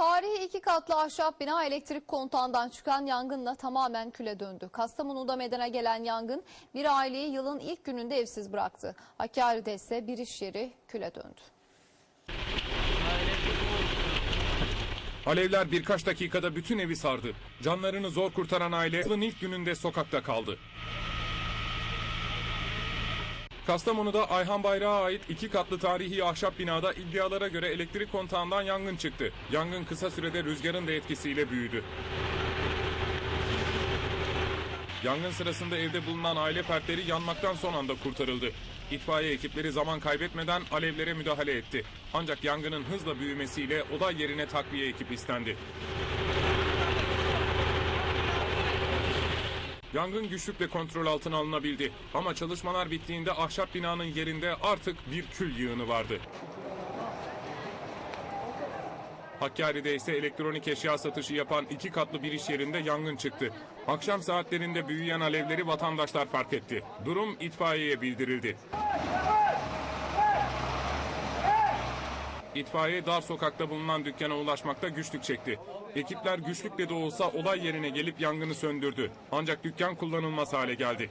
Tarihi iki katlı ahşap bina elektrik kontağından çıkan yangınla tamamen küle döndü. Kastamonu'da meydana gelen yangın bir aileyi yılın ilk gününde evsiz bıraktı. Hakkari'de ise bir iş yeri küle döndü. Alevler birkaç dakikada bütün evi sardı. Canlarını zor kurtaran aile yılın ilk gününde sokakta kaldı. Kastamonu'da Ayhan Bayrak'a ait iki katlı tarihi ahşap binada iddialara göre elektrik kontağından yangın çıktı. Yangın kısa sürede rüzgarın da etkisiyle büyüdü. Yangın sırasında evde bulunan aile fertleri yanmaktan son anda kurtarıldı. İtfaiye ekipleri zaman kaybetmeden alevlere müdahale etti. Ancak yangının hızla büyümesiyle olay yerine takviye ekip istendi. Yangın güçlükle kontrol altına alınabildi. Ama çalışmalar bittiğinde ahşap binanın yerinde artık bir kül yığını vardı. Hakkari'de ise elektronik eşya satışı yapan iki katlı bir iş yerinde yangın çıktı. Akşam saatlerinde büyüyen alevleri vatandaşlar fark etti. Durum itfaiyeye bildirildi. İtfaiye dar sokakta bulunan dükkana ulaşmakta güçlük çekti. Ekipler güçlükle de olsa olay yerine gelip yangını söndürdü. Ancak dükkan kullanılmaz hale geldi.